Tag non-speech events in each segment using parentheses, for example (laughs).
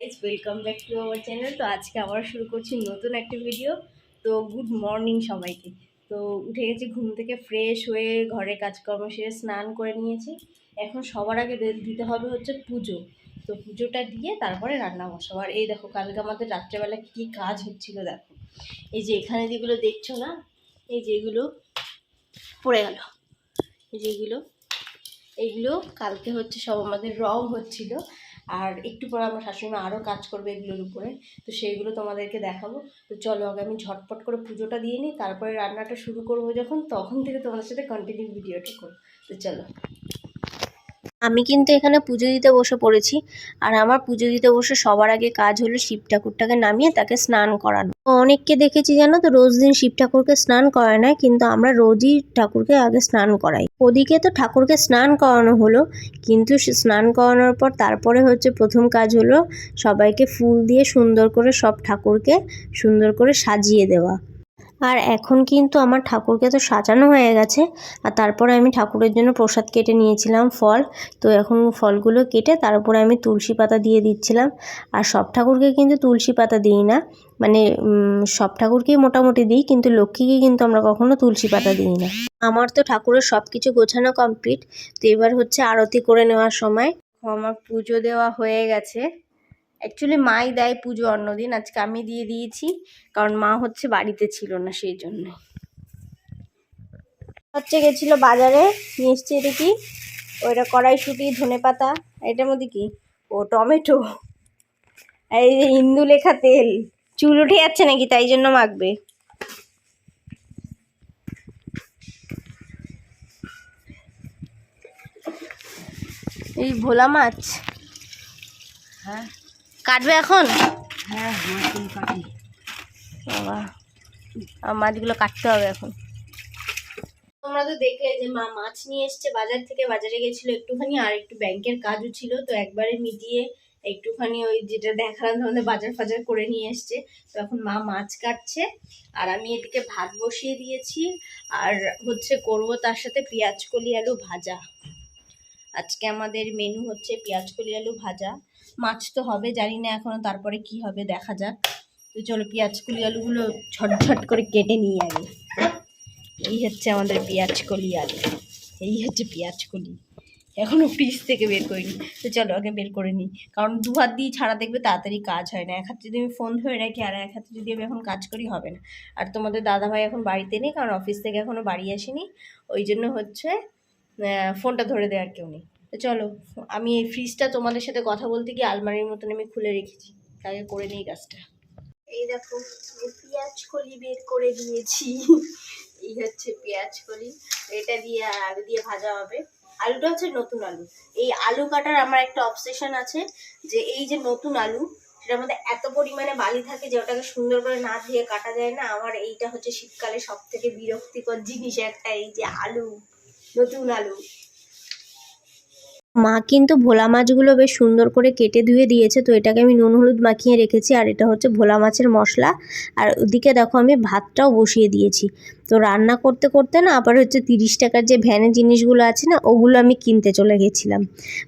Welcome back to our channel তো আজকে আবার শুরু করছি নতুন একটা ভিডিও তো গুড মর্নিং সবাইকে। তো উঠে গেছি ঘুম থেকে ফ্রেশ হয়ে ঘরে কাজকর্ম সেরে স্নান করে নিয়েছি। এখন সবার আগে দিতে হবে হচ্ছে পুজো। তো পুজোটা দিয়ে তারপরে রান্না বসাবো। আর এই দেখো, কালকে আমাদের রাত্রেবেলা কী কাজ হচ্ছিল দেখো। এই যে এখানে যেগুলো দেখছ না, এই যেগুলো পড়ে গেল। যেগুলো, এইগুলো কালকে হচ্ছে সব আমাদের রং হচ্ছিল। আর একটু পরে আমার শাশুড়িমা আরও কাজ করবে এগুলোর উপরে। তো সেইগুলো তোমাদেরকে দেখাবো। তো চলো, আগে আমি ঝটপট করে পুজোটা দিয়ে নিই, তারপরে রান্নাটা শুরু করব যখন, তখন থেকে তোমাদের সাথে কন্টিনিউ ভিডিওটা করব। তো চলো। আমি কিন্তু এখানে পুজো দিতে বসে পড়েছি। আর আমার পুজো দিতে বসে সবার আগে কাজ হলো শিব ঠাকুরটাকে নামিয়ে তাকে স্নান করানো। অনেককে দেখেছি জানো তো রোজ দিন শিব ঠাকুরকে স্নান করায় না কিন্তু আমরা রোজই ঠাকুরকে আগে স্নান করাই। ওদিকে তো ঠাকুরকে স্নান করানো হলো, কিন্তু স্নান করানোর পর তারপরে হচ্ছে প্রথম কাজ হলো সবাইকে ফুল দিয়ে সুন্দর করে সব ঠাকুরকে সুন্দর করে সাজিয়ে দেওয়া। আর এখন কিন্তু আমার ঠাকুরকে তো সাজানো হয়ে গেছে। আর তারপরে আমি ঠাকুরের জন্য প্রসাদ কেটে নিয়েছিলাম ফল। তো এখন ফলগুলো কেটে তার উপরে আমি তুলসী পাতা দিয়ে দিচ্ছিলাম। আর সব ঠাকুরকে কিন্তু তুলসী পাতা দিই না। মানে সব ঠাকুরকেই মোটামুটি দিই, কিন্তু লক্ষ্মীকে কিন্তু আমরা কখনো তুলসী পাতা দিই না। আমার তো ঠাকুরের সব কিছু গোছানো কমপ্লিট। তো এবার হচ্ছে আরতি করে নেওয়ার সময়। আমার পুজো দেওয়া হয়ে গেছে। অ্যাকচুয়ালি মাই দেয় পুজো অন্যদিন। আজকে আমি দিয়ে দিয়েছি, কারণ মা হচ্ছে বাড়িতে ছিল না সেই জন্য। হচ্ছে গেছিল বাজারে, নিয়ে এসছে এটা কি ওইটা কড়াইশুটি ধনে পাতা এটার মধ্যে কি? ও, টমেটো। এই যে হিন্দু লেখা তেল। চুল উঠে যাচ্ছে নাকি, তাই জন্য মাখবে। এই ভোলা মাছ। হ্যাঁ। কাটবে এখন? হ্যাঁ মাছগুলো বাবা আর মাছগুলো কাটতে হবে এখন। তোমরা তো দেখলে যে মা মাছ নিয়ে এসছে বাজার থেকে বাজারে গেছিল একটুখানি আর একটু ব্যাংকের কাজও ছিল তো একবারে মিটিয়ে একটুখানি ওই যেটা দেখালাম তোমাদের বাজার ফাজার করে নিয়ে এসছে। তো এখন মা মাছ কাটছে আর আমি এদিকে ভাত বসিয়ে দিয়েছি আর হচ্ছে করব তার সাথে পেঁয়াজ কলি আলু ভাজা। আজকে আমাদের মেনু হচ্ছে পেঁয়াজ কলি আলু ভাজা। মাছ তো হবে, জানি না এখনও তারপরে কি হবে, দেখা যাক। তো চলো পেঁয়াজ কলি আলুগুলো ঝটঝট করে কেটে নিই আগে এই হচ্ছে আমাদের পেঁয়াজ কলি আলু। এই হচ্ছে পেঁয়াজ কলি এখনও ফ্রিজ থেকে বের করিনি। তো চলো, আগে বের করে নিই। কারণ দু হাত দিয়ে ছাড়া দেখবে তাড়াতাড়ি কাজ হয় না। এক হাতে যদি আমি ফোন ধরে রাখি, আর এক হাতে যদি আমি এখন কাজ করি, হবে না। আর তোমাদের দাদাভাই এখন বাড়িতে নেই, কারণ অফিস থেকে এখনও বাড়ি আসেনি। ওই জন্য হচ্ছে ফোনটা ধরে দেওয়ার কেউ নেই। তো চলো, আমি এই ফ্রিজটা তোমাদের সাথে কথা বলতে গিয়ে আলমারির মতন আমি খুলে রেখেছি। তাকে করে নিই কাজটা এই দেখো পেঁয়াজ কলি বের করে দিয়েছি। এই হচ্ছে পেঁয়াজ কলি। এটা দিয়ে আলু দিয়ে ভাজা হবে। আলুটা হচ্ছে নতুন আলু। এই আলু কাটার আমার একটা অবসেশন আছে যে এই যে নতুন আলু, সেটার মধ্যে এত পরিমাণে বালি থাকে যে ওটাকে সুন্দর করে না ধুয়ে কাটা যায় না। আমার এইটা হচ্ছে শীতকালে সব থেকে বিরক্তিকর জিনিস একটা, এই যে আলু, নতুন আলু। মা কিন্তু ভোলা মাছগুলো বেশ সুন্দর করে কেটে ধুয়ে দিয়েছে, তো এটাকে আমি নুন হলুদ মাখিয়ে রেখেছি, আর এটা হচ্ছে ভোলা মাছের মশলা। আর ওদিকে দেখো আমি ভাতটাও বসিয়ে দিয়েছি। তো রান্না করতে করতে না আবার হচ্ছে তিরিশ টাকার যে ভ্যানে জিনিসগুলো আছে না, ওগুলো আমি কিনতে চলে গেছিলাম।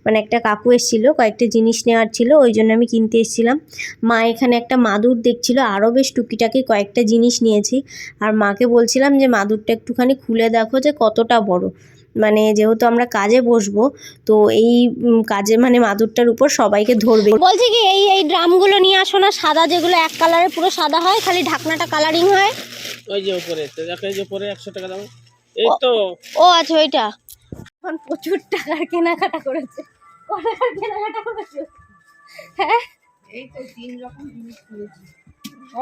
মানে একটা কাকু এসেছিল, কয়েকটা জিনিস নেওয়ার ছিল, ওই জন্য আমি কিনতে এসেছিলাম। মা এখানে একটা মাদুর দেখছিল, আরও বেশ টুকিটাকি কয়েকটা জিনিস নিয়েছি। আর মাকে বলছিলাম যে, মাদুরটা একটুখানি খুলে দেখো যে কতটা বড়। মানে যেহেতু আমরা কাজে বসবো তো এই কাজে মানে মাদুরটার উপর সবাইকে ধরবে। বলছি কি এই এই ড্রামগুলো নিয়ে আসো না সাদা যেগুলো এক কালারে পুরো সাদা হয় খালি ঢাকনাটা কালারিং হয়। ওই যে উপরে তো দেখো এই যে উপরে একশো টাকা দাম। এই তো। ও আচ্ছা ওইটা। এখন প্রচুর টাকার কেনাকাটা করেছে। টাকার কেনাকাটা করেছে? হ্যাঁ? এই তো তিন রকম জিনিস কিনেছি।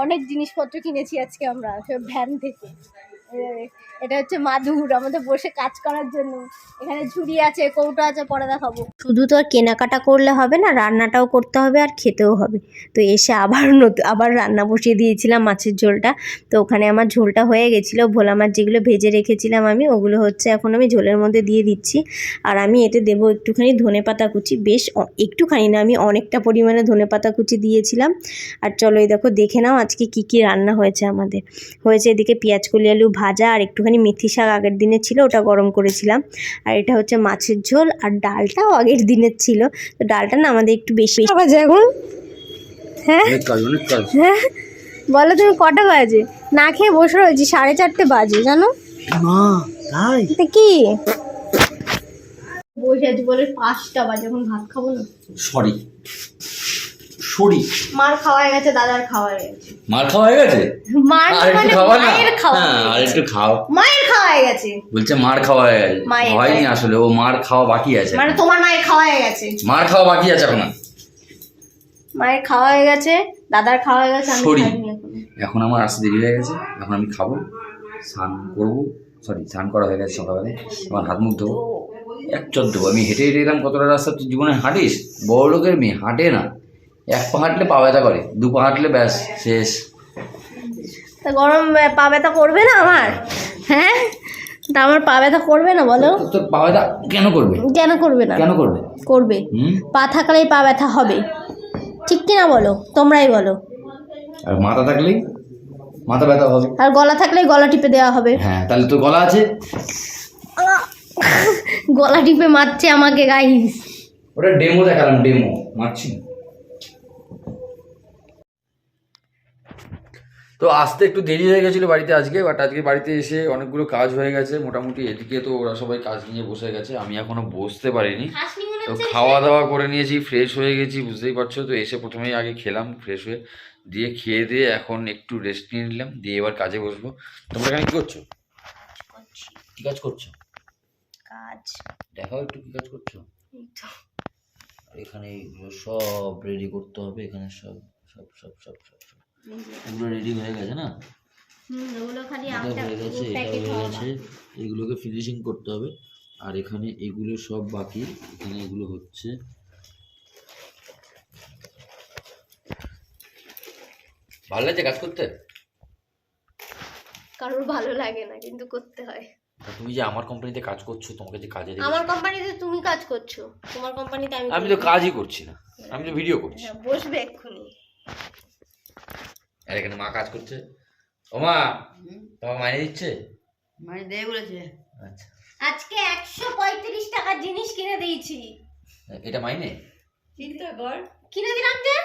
অনেক জিনিসপত্র কিনেছি আজকে আমরা ভ্যান থেকে। এটা হচ্ছে মাদুর, আমাদের বসে কাজ করার জন্য। এখানে ঝুড়ি আছে, কৌটো আছে, পরে দেখাবো। শুধু তো আর কেনাকাটা করলে হবে না, রান্নাটাও করতে হবে আর খেতেও হবে। তো এসে আবার নতুন আবার রান্না বসিয়ে দিয়েছিলাম মাছের ঝোলটা। তো ওখানে আমার ঝোলটা হয়ে গেছিল, ভোলা মাছ যেগুলো ভেজে রেখেছিলাম আমি, ওগুলো হচ্ছে এখন আমি ঝোলের মধ্যে দিয়ে দিচ্ছি। আর আমি এতে দেবো একটুখানি ধনে পাতা কুচি। বেশ একটুখানি না, আমি অনেকটা পরিমাণে ধনে পাতা কুচি দিয়েছিলাম। আর চলো এই দেখো, দেখে নাও আজকে কি কি রান্না হয়েছে আমাদের। হয়েছে এদিকে পেঁয়াজ কলি আলু ভাজা আর একটুখানি মেথি শাক আগের দিনের ছিল ওটা গরম করেছিলাম। আর এটা হচ্ছে মাছের ঝোল আর ডালটাও আগের দিনের ছিল। তো ডালটা না আমাদের একটু বেশি বাজে এখন? হ্যাঁ? হ্যাঁ? বলো তুমি কটা বাজে? না খেয়ে বসে রয়েছি সাড়ে চারটে বাজে জানো? কি? বসে আছি বলে পাঁচটা বাজে এখন ভাত খাব না? সরি সরি মার খাওয়া হয়ে গেছে দাদার খাওয়া হয়ে গেছে। মার খাওয়া হয়ে গেছে? মার আর একটু মানে খাওয়া না? হ্যাঁ আর একটু খাও। মায়ের খাওয়া হয়ে গেছে। বলছে মার খাওয়া হয়ে গেছে। মায়ের হয়নি আসলে ও মার খাওয়া বাকি আছে মানে তোমার মায়ের খাওয়া হয়ে গেছে। মার খাওয়া বাকি আছে এখন মায়ের খাওয়া হয়ে গেছে দাদার খাওয়া হয়ে গেছে আমি। এখন। আমার আসতে দেরি হয়ে গেছে এখন আমি খাব স্নান করব সরি স্নান করা হয়ে গেছে সকালে আমার হাত মুখ ধোবো। এক চোদ্দ আমি হেঁটে হেঁটে এলাম কতটা রাস্তা তুই জীবনে হাঁটিস? বড় লোকের মেয়ে হাঁটে না। এক পা হাঁটলে পা ব্যথা করে দু পা হাঁটলে ব্যাস শেষ। তা গরম পা ব্যথা করবে না আমার? হ্যাঁ? তা আমার পা ব্যথা করবে না বলো। তোর পা ব্যথা কেন করবে? কেন করবে না? কেন করবে? করবে। পা থাকলেই পা ব্যথা হবে। ঠিক কি না বলো? তোমরাই বলো। আর মাথা থাকলেই মাথা ব্যথা হবে। আর গলা থাকলেই গলা টিপে দেওয়া হবে। হ্যাঁ তাহলে তোর গলা আছে? গলা টিপে মারছে আমাকে গাইস ওটা ডেমো দেখালাম ডেমো। মারছি তো আসতে একটু দেরি হয়ে গেছিল বাড়িতে আজকে বাট আজকে বাড়িতে এসে অনেকগুলো কাজ হয়ে গেছে। মোটামুটি এদিকে তো ওরা সবাই কাজ নিয়ে বসে গেছে আমি এখনও বসতে পারিনি। তো খাওয়া দাওয়া করে নিয়েছি ফ্রেশ হয়ে গেছি বুঝতেই পারছ? তো এসে প্রথমেই আগে খেলাম ফ্রেশ হয়ে দিয়ে খেয়ে দিয়ে এখন একটু রেস্ট নিয়ে নিলাম দিয়ে এবার কাজে বসবো। তোমরা এখানে কি করছ? কি কাজ করছ? কাজ। দেখাও একটু কি কাজ করছ। এখানে সব রেডি করতে হবে এখানে সব সব সব সব সব সব। এগুলো রেডি হয়ে গেছে না? এগুলোকে ফিনিশিং করতে হবে। আর এখানে এগুলো সব বাকি এখানে এগুলো হচ্ছে। ভালো লাগছে কাজ করতে? কারোর ভালো লাগে না কিন্তু করতে হয়। তুমি যে আমার কোম্পানিতে কাজ করছ তোমাকে যে কাজে আমার কোম্পানিতে তুমি কাজ করছ তোমার কোম্পানিতে আমি আমি তো কাজই করছি না আমি তো ভিডিও করছি। হ্যাঁ, বসবে এক্ষুনি। আর এখানে মা কাজ করছে। ও মা তোমাকে মাইনে দিচ্ছে? মানে দেয় বলেছে। আচ্ছা। আজকে একশো পঁয়ত্রিশ টাকার জিনিস কিনে দিয়েছি। এটা মাইনে? চিন্তা কর। কিনে দিলাম যে?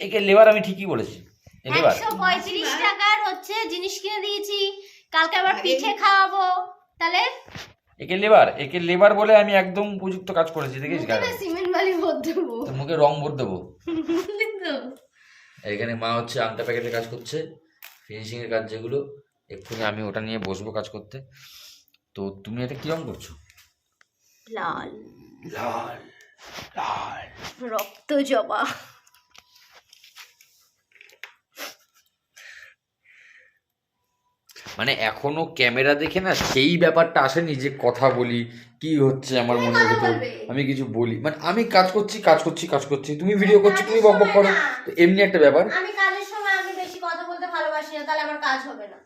একে লেবার আমি ঠিকই বলেছি। একশো পঁয়ত্রিশ টাকার হচ্ছে জিনিস কিনে দিয়েছি। কালকে আবার পিঠে খাওয়াবো। তাহলে? একে লেবার একে লেবার বলে আমি একদম উপযুক্ত কাজ করেছি না সিমেন্ট বালি ভর দেবো। মুখে রং ভর দেবো? (laughs) এখানে মা হচ্ছে আংটা প্যাকেটের কাজ করছে ফিনিশিংয়ের এর কাজ যেগুলো এক্ষুনি আমি ওটা নিয়ে বসবো কাজ করতে। তো তুমি এটা কিরম করছ? লাল। লাল লাল। রক্ত জবা। মানে এখনও ক্যামেরা দেখে না সেই ব্যাপারটা আসেনি যে কথা বলি কি হচ্ছে আমার মনের ভেতর? আমি কিছু বলি। মানে আমি কাজ করছি কাজ করছি কাজ করছি তুমি ভিডিও করছ তুমি বক বক করো। তো এমনি একটা ব্যাপার। আমি কাজের সময় আমি বেশি কথা বলতে ভালোবাসি না তাহলে আমার কাজ হবে না।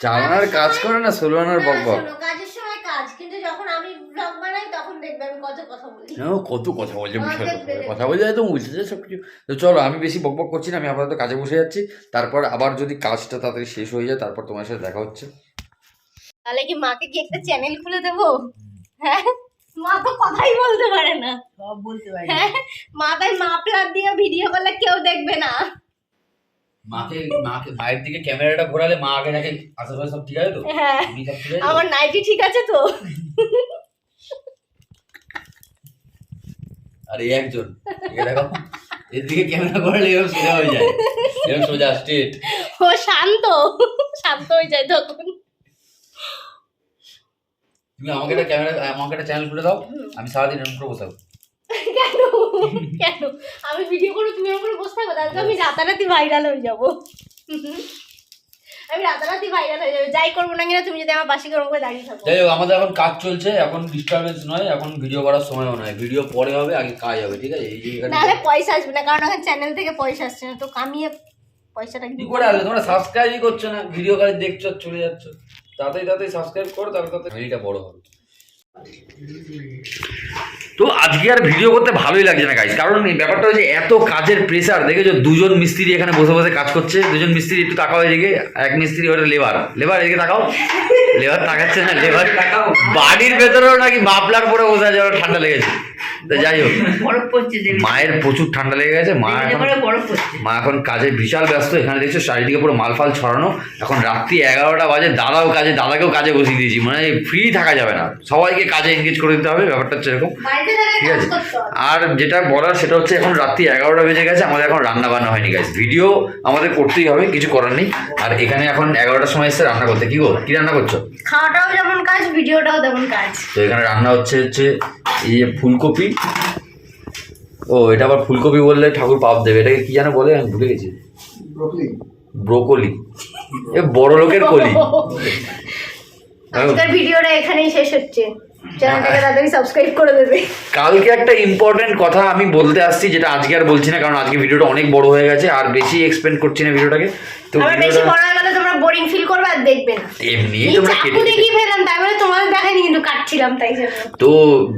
চালানোর কাজ করে না সোলানোর বক বক। কাজের সময় কাজ কিন্তু যখন আমি ব্লগ বানাই তখন দেখবে আমি কত কথা বলি। ও কত কথা বলছে বিশাল কথা। বলছে তো বুঝতে সব কিছু তো চলো আমি বেশি বক বক করছি না আমি আপাতত কাজে বসে যাচ্ছি। তারপর আবার যদি কাজটা তাড়াতাড়ি শেষ হয়ে যায় তারপর তোমার সাথে দেখা হচ্ছে। তাহলে কি মাকে কি একটা চ্যানেল খুলে দেবো? হ্যাঁ? মা তো কথাই বলতে পারে না। সব বলতে পারি। হ্যাঁ? মা তাই মাপলার দিয়ে ভিডিও করলে কেউ দেখবে না। মাকে মাকে মায়ের দিকে ক্যামেরাটা ঘোরালে মা আগে দেখে আশেপাশে সব ঠিক আছে তো? হ্যাঁ? আমার নাইটি ঠিক আছে তো? আর এই একজন। দেখো। এর দিকে ক্যামেরা ঘোরালে এরকম সোজা হয়ে যায়। এরকম সোজা স্ট্রেট ও শান্ত। শান্ত হয়ে যায় তখন। তুমি আমাকে একটা ক্যামেরা আমাকে একটা চ্যানেল খুলে দাও। আমি সারাদিন এরকম করে বসে। কেন? কেন? আমি ভিডিও করে তুমি আমার করে বসে থাকো তাহলে আমি রাতারাতি ভাইরাল হয়ে যাব। আমি রাতারাতি ভাইরাল হয়ে যাব যাই করব না কিনা তুমি যদি আমার বাসি গরম করে দাঁড়িয়ে থাকো। যাই হোক আমাদের এখন কাজ চলছে এখন ডিস্টারবেন্স নয় এখন ভিডিও করার সময়ও নয়। ভিডিও পরে হবে আগে কাজ হবে ঠিক আছে? এই যে এখানে নাহলে পয়সা আসবে না কারণ এখন চ্যানেল থেকে পয়সা আসছে না তো কামিয়ে পয়সাটা কি করে আসবে? তোমরা সাবস্ক্রাইবই করছ না ভিডিও দেখছ চলে যাচ্ছ। তাড়াতাড়ি তাতে সাবস্ক্রাইব করো তাহলে তাতে বড় হবে। তো আজকে আর ভিডিও করতে ভালোই লাগছে না গাইজ কারণ এই ব্যাপারটা হচ্ছে এত কাজের প্রেসার দেখেছ দুজন মিস্ত্রি এখানে বসে বসে কাজ করছে। দুজন মিস্ত্রি একটু তাকাও এদিকে এক মিস্ত্রি ওটা লেবার লেবার এদিকে তাকাও। লেবার তাকাচ্ছে না লেবার তাকাও। বাড়ির ভেতরেও নাকি মাপলার পরে বসে আছে ঠান্ডা লেগেছে। তো যাই হোক বরফ পড়ছে মায়ের প্রচুর ঠান্ডা লেগে গেছে মা এখন মা এখন কাজে বিশাল ব্যস্ত এখানে দেখছ চারিদিকে পুরো মাল ফাল ছড়ানো। এখন রাত্রি এগারোটা বাজে দাদাও কাজে দাদাকেও কাজে বসিয়ে দিয়েছি মানে ফ্রি থাকা যাবে না। সবাইকে কাজে এনগেজ করে দিতে হবে ব্যাপারটা হচ্ছে এরকম। ঠিক আছে? আর যেটা বলার সেটা হচ্ছে এখন রাত্রি এগারোটা বেজে গেছে আমাদের এখন রান্না বান্না হয়নি গাইজ ভিডিও আমাদের করতেই হবে কিছু করার নেই। আর এখানে এখন এগারোটার সময় এসে রান্না করতে। কি গো কি রান্না করছ? খাওয়াটাও যেমন কাজ ভিডিওটাও তেমন কাজ। তো এখানে রান্না হচ্ছে হচ্ছে এই যে ফুলকপি ও এটা আবার ফুলকপি বললে ঠাকুর পাপ দেবে এটাকে কি জানো বলে? আমি ভুলে গেছি। ব্রোকলি। এ বড় লোকের কলি। আজকের ভিডিওটা এখানেই শেষ হচ্ছে। চ্যানেলটাকে তাড়াতাড়ি সাবস্ক্রাইব করে দেবে। কালকে একটা ইম্পর্টেন্ট কথা আমি বলতে আসছি যেটা আজকে আর বলছি না কারণ আজকে ভিডিওটা অনেক বড় হয়ে গেছে আর বেশি এক্সপেন্ড করছি না ভিডিওটাকে। তো আবার বেশি ভিডিওটা বড় হয়ে গেলে তোমরা বোরিং ফিল করবে আর দেখবে না। এমনি তোমরা কেটে দেখিয়ে ফেললাম তাই বলে তোমাদের দেখাইনি কিন্তু কাটছিলাম তাই তো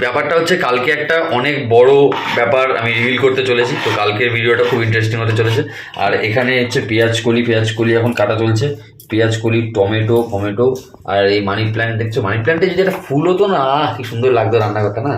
ব্যাপারটা হচ্ছে কালকে একটা অনেক বড় ব্যাপার আমি রিভিল করতে চলেছি। তো কালকের ভিডিওটা খুব ইন্টারেস্টিং হতে চলেছে। আর এখানে হচ্ছে পেঁয়াজ কলি পেঁয়াজ কলি এখন কাটা চলছে। পেঁয়াজ কলি টমেটো টমেটো আর এই মানি প্ল্যান্ট দেখছ? মানি প্ল্যান্টে যদি একটা ফুল হতো না কি সুন্দর লাগতো রান্না করতে না?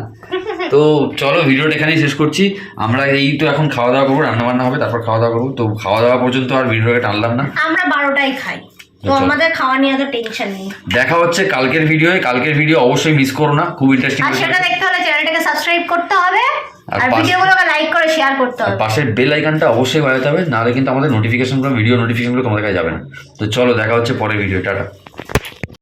তো চলো ভিডিওটা এখানেই শেষ করছি। আমরা এই তো এখন খাওয়া দাওয়া করব রান্না বান্না হবে তারপর খাওয়া দাওয়া করব। তো খাওয়া দাওয়া পর্যন্ত আর ভিডিওটা টানলাম না। আমরা বারোটায় খাই। তো আচ্ছা। আমাদের খাওয়া নিয়ে এত টেনশন নেই। দেখা হচ্ছে কালকের ভিডিওয়ে কালকের ভিডিও অবশ্যই মিস করো না। খুব ইন্টারেস্টিং আর সেটা দেখতে হলে চ্যানেলটাকে সাবস্ক্রাইব করতে হবে। আর আর পাশে- ভিডিওগুলোকে লাইক করে শেয়ার করতে হবে। পাশের বেল আইকনটা অবশ্যই বাজাতে হবে। নাহলে কিন্তু আমাদের নোটিফিকেশনগুলো ভিডিও নোটিফিকেশনগুলো তোমাদের কাছে যাবে না। তো চলো দেখা হচ্ছে পরের ভিডিও টাটা।